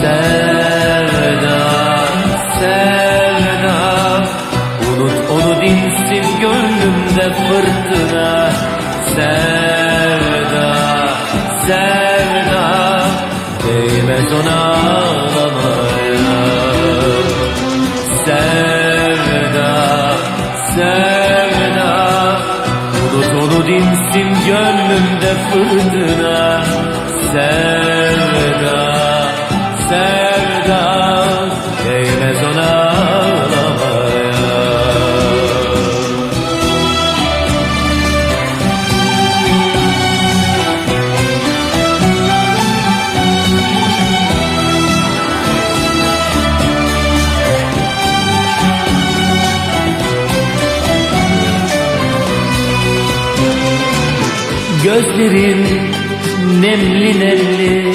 Sevda, sevda. Unut onu dinsin gönlümde fırtına. Sevda, sevda. Değmez ona ağlamaya. Sevda, sevda. Unut onu dinsin gönlümde fırtına. Sevda, sevda Değmez ona ağlamaya. Gözlerin nemli nemli